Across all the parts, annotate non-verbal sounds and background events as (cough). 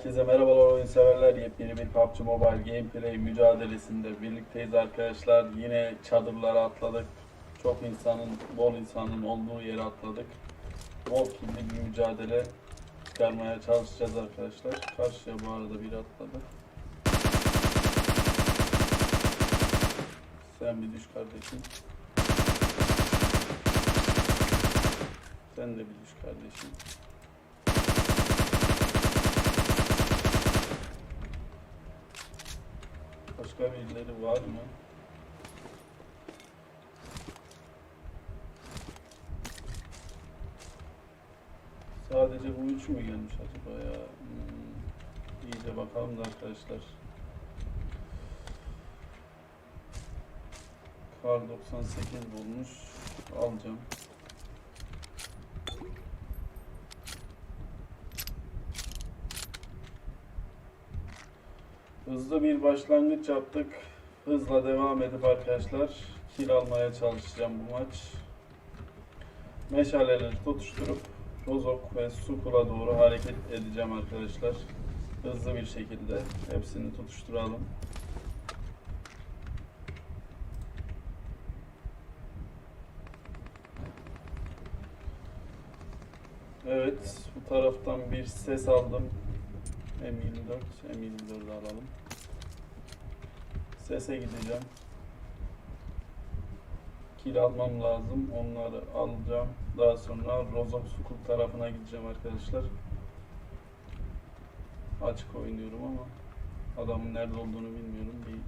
Herkese merhabalar oyun severler. Yepyeni bir PUBG Mobile gameplay mücadelesinde birlikteyiz arkadaşlar. Yine çadırlara atladık. Çok insanın, bol insanın olduğu yere atladık. Bol killi bir mücadele çıkarmaya çalışacağız arkadaşlar. Karşıya bu arada biri atladı. Sen bir düş kardeşim. Sen de bir düş kardeşim. Başka birileri var mı? Sadece bu üç mü gelmiş acaba ya? Hmm. İyice bakalım da arkadaşlar. Kar 98 bulmuş. Alacağım. Hızlı bir başlangıç yaptık. Hızla devam edip arkadaşlar kill almaya çalışacağım bu maç. Meşaleleri tutuşturup Rozok ve Sukul'a doğru hareket edeceğim arkadaşlar. Hızlı bir şekilde hepsini tutuşturalım. Evet, bu taraftan bir ses aldım. M24, M24'ü alalım. Sese gideceğim. Kil almam lazım. Onları alacağım. Daha sonra Rozok Sukul tarafına gideceğim arkadaşlar. Açık oynuyorum ama adamın nerede olduğunu bilmiyorum. Bir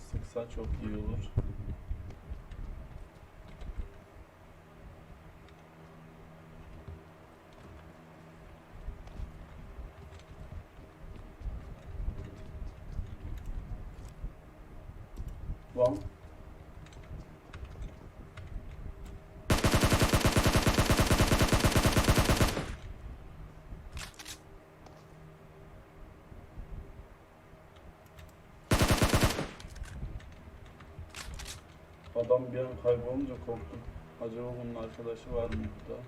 sıksa çok iyi olur. Lan. Adam bir an kaybolunca korktum. Acaba bunun arkadaşı var mı burada?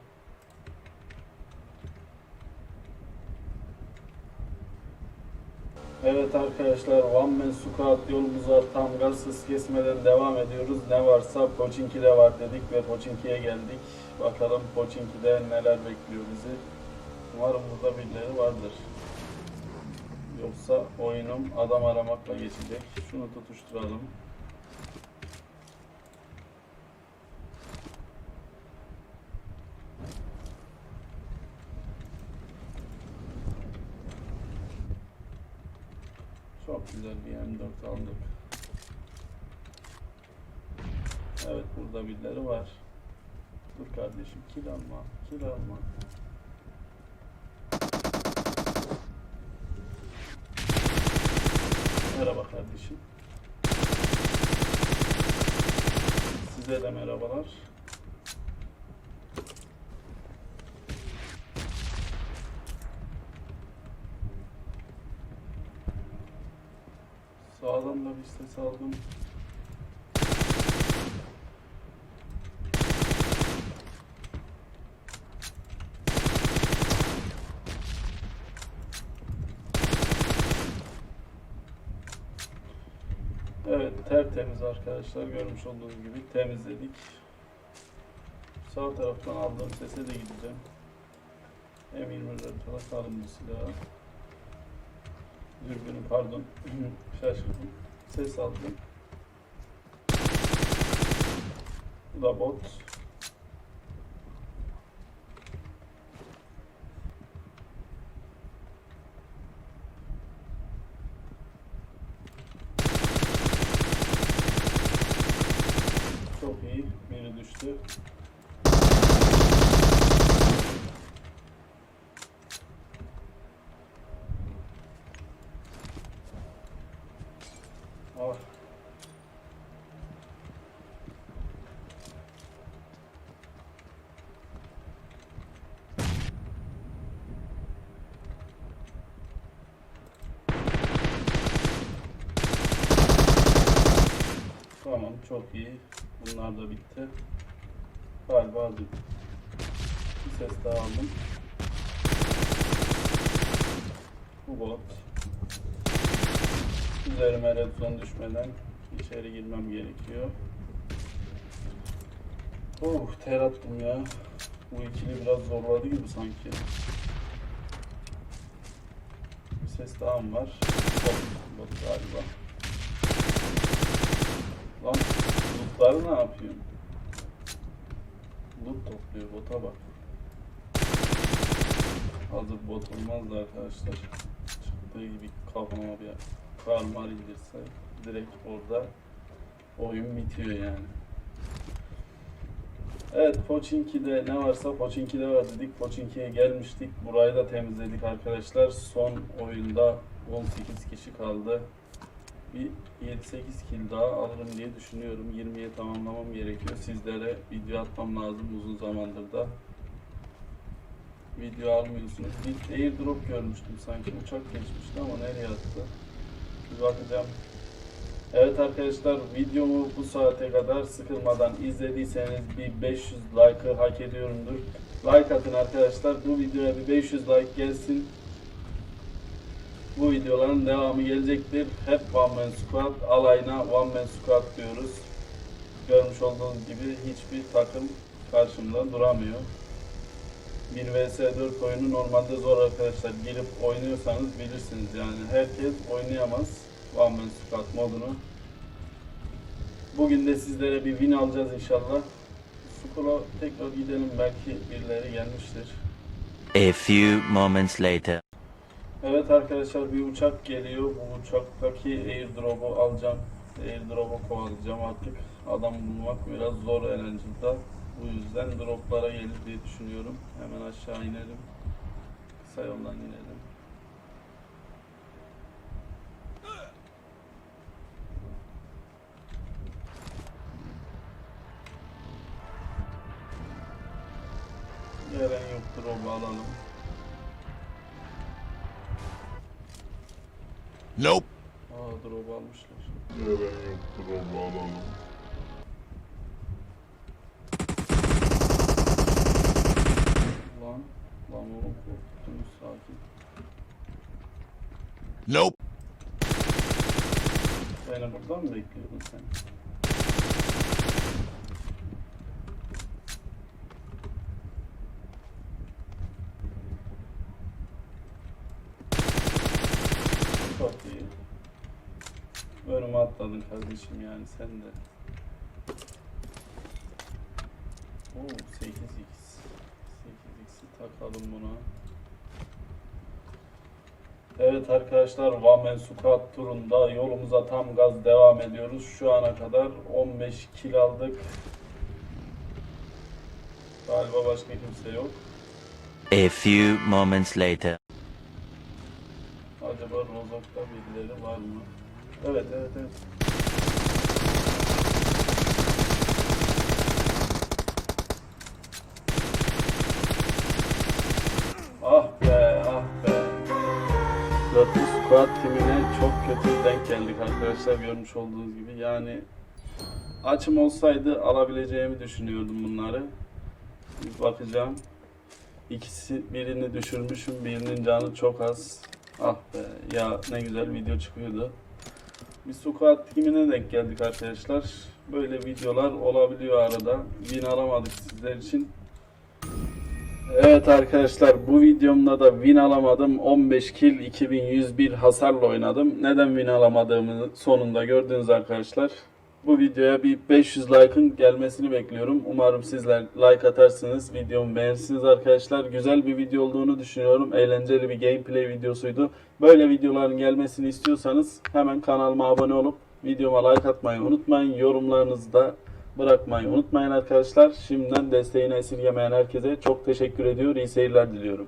Evet arkadaşlar Man Squad yolumuza tam gaz hız kesmeden devam ediyoruz. Ne varsa Pochinki'de var dedik ve Pochinki'ye geldik. Bakalım Pochinki'de neler bekliyor bizi. Umarım burada birileri vardır. Yoksa oyunum adam aramakla geçecek. Şunu tutuşturalım. Güzel bir M4 aldık. Evet burada birileri var. Dur kardeşim kill alma, kill alma. Merhaba kardeşim. Size de merhabalar. Sağdan da bir ses aldım. Evet tertemiz arkadaşlar görmüş olduğunuz gibi temizledik. Sağ taraftan aldığım sese de gideceğim. M24 bakalım bu silahı. Dürbünü pardon (clears throat) şaşırdım. Ses aldım. Bu da bot. Çok iyi. Biri düştü. Ah. Tamam çok iyi. Bunlar da bitti. Galiba. Bir ses daha aldım. Bu bot. Üzerime red zone düşmeden içeri girmem gerekiyor. Oh ter attım ya. Bu ikili biraz zorladı gibi sanki. Bir ses daha mı var? Bot, galiba. Lan lootları ne yapıyorsun? Loot topluyor bota bak. Hazır bot olmazdı arkadaşlar. Çıktığı gibi kafama bir karmar indirse direkt orada oyun bitiyor yani. Evet Pochinki'de ne varsa Pochinki'de var dedik. Pochinki'ye gelmiştik. Burayı da temizledik arkadaşlar. Son oyunda 18 kişi kaldı. Bir 7-8 kill daha alırım diye düşünüyorum. 20'ye tamamlamam gerekiyor. Sizlere video atmam lazım uzun zamandır da. Video almıyorsunuz. Bir airdrop görmüştüm sanki. Uçak geçmişti ama nereye attı? Bakacağım. Evet arkadaşlar videomu bu saate kadar sıkılmadan izlediyseniz bir 500 like'ı hak ediyorumdur. Like atın arkadaşlar. Bu videoya bir 500 like gelsin. Bu videoların devamı gelecektir. Hep One Man Squad, alayına One Man Squad diyoruz. Görmüş olduğunuz gibi hiçbir takım karşımda duramıyor. 1 vs 4 oyunu normalde zor arkadaşlar. Girip oynuyorsanız bilirsiniz yani. Herkes oynayamaz One Man Squad modunu. Bugün de sizlere bir win alacağız inşallah. Skula tekrar gidelim belki birileri gelmiştir. A few moments later. Evet arkadaşlar bir uçak geliyor. Bu uçaktaki airdrop'u alacağım. Airdrop'u kovalayacağım artık. Adam bulmak biraz zor Erencil'de. Bu yüzden droplara gelir diye düşünüyorum. Hemen aşağı inelim. Kısa yoldan inelim. Gelen yok drop'u alalım. Nope. Aa drop almışlar. Lan, Nope. Beni buradan mı bekliyordun sen? Çok iyi. Önüme atladın kardeşim yani sen de. Oo 8x. 8x'i takalım buna. Evet arkadaşlar Man Squad turunda yolumuza tam gaz devam ediyoruz. Şu ana kadar 15 kill aldık. Galiba başka kimse yok. A few moments later. Acaba Rozok'ta birileri var mı? Evet evet evet. Dörtlü squad timine çok kötü denk geldik arkadaşlar görmüş olduğunuz gibi. Yani açım olsaydı alabileceğimi düşünüyordum bunları. Bir bakacağım. İkisi birini düşürmüşüm, birinin canı çok az. Ah be ya ne güzel video çıkıyordu. Bir squat timine denk geldik arkadaşlar. Böyle videolar olabiliyor arada. Win alamadık sizler için. Evet arkadaşlar bu videomda da win alamadım. 15 kill 2101 hasarla oynadım. Neden win alamadığımı sonunda gördünüz arkadaşlar. Bu videoya bir 500 like'ın gelmesini bekliyorum. Umarım sizler like atarsınız. Videomu beğenirsiniz arkadaşlar. Güzel bir video olduğunu düşünüyorum. Eğlenceli bir gameplay videosuydu. Böyle videoların gelmesini istiyorsanız hemen kanalıma abone olup videoma like atmayı unutmayın. Yorumlarınızı da bırakmayı unutmayın arkadaşlar. Şimdiden desteğini esirgemeyen herkese çok teşekkür ediyor. İyi seyirler diliyorum.